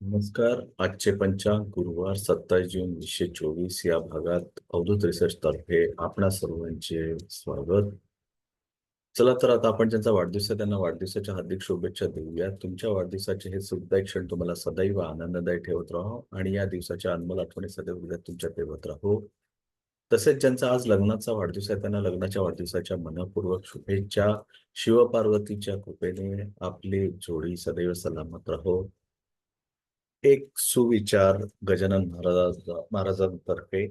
नमस्कार. आजचे पंचांग गुरुवार सत्तावीस जून वीसशे चोवीस या भागात अवधूत रिसर्च तर्फे आपणा सर्वांचे स्वागत. चला तर आता आपण ज्यांचा वाढदिवस आहे त्यांना वाढदिवसाच्या हार्दिक शुभेच्छा देऊया तुमच्या वाढदिवसाचे हे सुखदायी क्षण तुम्हाला सदैव आनंददायी ठेवत राहो आणि या दिवसाच्या अनमोल आठवणी सदैव हृदयात तुमच्या ठेवत राहो. तसेच ज्यांचा आज लग्नाचा वाढदिवस आहे त्यांना लग्नाच्या वाढदिवसाच्या मनपूर्वक शुभेच्छा. शिवपार्वतीच्या कृपेने आपली जोडी सदैव सलामत राहो. एक सुविचार गजानन महाराज महाराजांतर्फे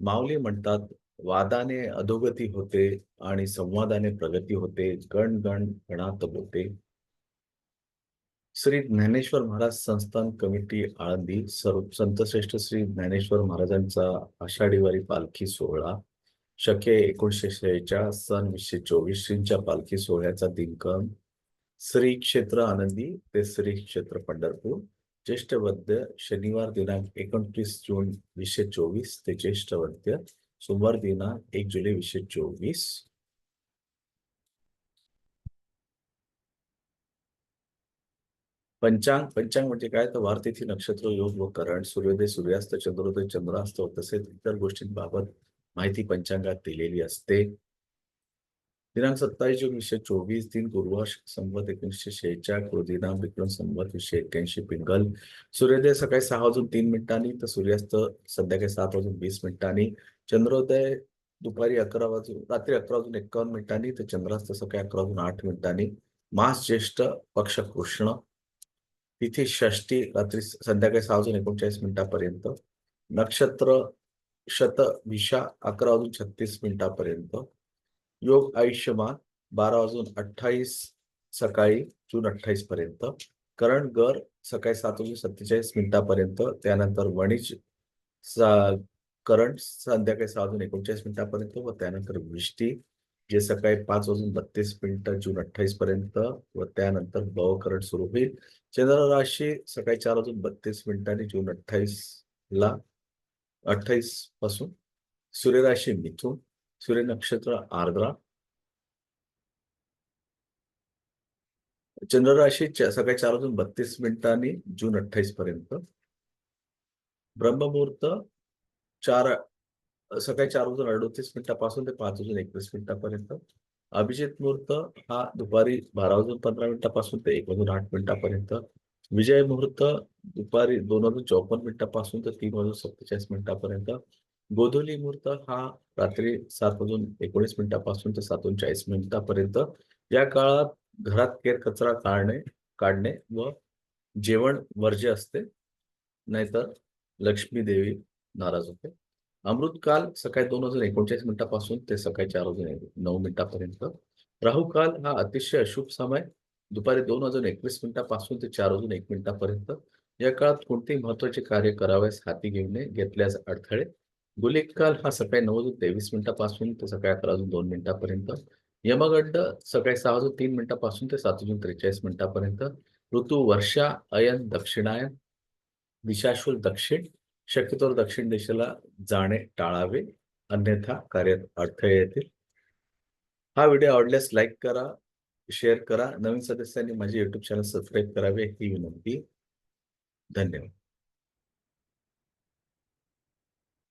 माऊली म्हणतात वादाने अधोगती होते आणि संवादाने प्रगती होते गण गण गणात होते. श्री ज्ञानेश्वर महाराज संस्थान कमिटी आळंदी सर्व संतश्रेष्ठ श्री ज्ञानेश्वर महाराजांचा आषाढीवारी पालखी सोहळा शके एकोणीसशे शेहेचाळ सन वीसशे चोवीस श्रींच्या पालखी सोहळ्याचा दिनक्रम श्री क्षेत्र आनंदी ते श्री क्षेत्र पंढरपूर ज्येष्ठ वद्य शनिवार दिनांक एकोणतीस जून वीसशे चोवीस ते ज्येष्ठ वद्य सोमवार दिनांक एक जुलै वीसशे चोवीस. पंचांग पंचांग म्हणजे काय? तर वारतिथी नक्षत्र योग व करण सूर्योदय सूर्यास्त चंद्रोदय चंद्रास्त तसेच इतर गोष्टींबाबत माहिती पंचांगात दिलेली असते. दिनांक सत्तावीस जून वीसशे चोवीस तीन गुरुवार संवत एकोणीसशे शेहेचाळ दिनांक विक्रम संवत वीसशे एक्क्याऐंशी पिंगल सूर्योदय सकाळी सहा वाजून तीन मिनिटांनी तर सूर्यास्त संध्याकाळी सात वाजून वीस मिनिटांनी चंद्रोदय दुपारी अकरा वाजून रात्री अकरा वाजून एकावन्न मिनिटांनी तर चंद्रास्त सकाळी अकरा वाजून आठ मिनिटांनी मास ज्येष्ठ पक्ष कृष्ण तिथे षष्टी रात्री संध्याकाळी सहा वाजून एकोणचाळीस मिनिटापर्यंत नक्षत्र शत विषा अकरा वाजून छत्तीस मिनिटापर्यंत योग आयुष्यमान बारा वाजून अठ्ठावीस सकाळी जून अठ्ठावीस पर्यंत करण गर सकाळी सात वाजून सत्तेचाळीस मिनिटापर्यंत त्यानंतर वणिज करण संध्याकाळी सहा वाजून एकोणचाळीस मिनिटापर्यंत व त्यानंतर वृष्टी जे सकाळी पाच वाजून बत्तीस मिनिटं जून अठ्ठावीस पर्यंत व त्यानंतर भवकरण सुरू होईल. चंद्र राशी सकाळी चार वाजून बत्तीस मिनिटांनी जून अठ्ठावीस ला अठ्ठावीसपासून सूर्यराशी मिथून सूर्य नक्षत्र आर्द्रा. चंद्रराशी सकाळी चार वाजून बत्तीस मिनिटांनी जून अठ्ठावीस पर्यंत. ब्रह्ममुहूर्त चार सकाळी चार वाजून अडतीस मिनिटापासून ते पाच वाजून एकवीस मिनिटापर्यंत. अभिजित मुहूर्त हा दुपारी बारा वाजून पंधरा मिनिटापासून ते एक वाजून आठ मिनिटापर्यंत. विजय मुहूर्त दुपारी दोन वाजून चौपन्न मिनिटापासून ते तीन वाजून सत्तेचाळीस मिनिटापर्यंत. गोधुली मुहूर्त हा रात्री सात वाजून एकोणीस मिनिटापासून ते सात चाळीस मिनिटापर्यंत या काळात घरात केर कचरा काढणे काढणे व जेवण वर्ज्य असते नाहीतर लक्ष्मी देवी नाराज होते. अमृतकाल सकाळी दोन वाजून एकोणचाळीस मिनिटापासून ते सकाळी चार वाजून नऊ मिनिटापर्यंत. राहुकाल हा अतिशय अशुभ समय दुपारी दोन वाजून एकवीस मिनिटापासून ते चार वाजून एक मिनिटापर्यंत. या काळात कोणतेही महत्त्वाचे कार्य करावयास हाती घेऊन घेतल्यास अडथळे गुलिककाल हा सकाळी नऊ वाजून तेवीस मिनिटापासून ते सकाळी अकरा वाजून दोन मिनिटापर्यंत. यमगड्ड सकाळी सहा वाजून तीन मिनिटापासून ते सात वाजून त्रेचाळीस मिनिटापर्यंत. ऋतू वर्षा अयन दक्षिणायन दिशाशूल दक्षिण शक्यतोवर दक्षिण दिशेला जाणे टाळावे अन्यथा कार्यात अडथळे येतील. हा व्हिडिओ आवडल्यास लाईक करा शेअर करा. नवीन सदस्यांनी माझे युट्यूब चॅनल सबस्क्राईब करावे ही विनंती. धन्यवाद.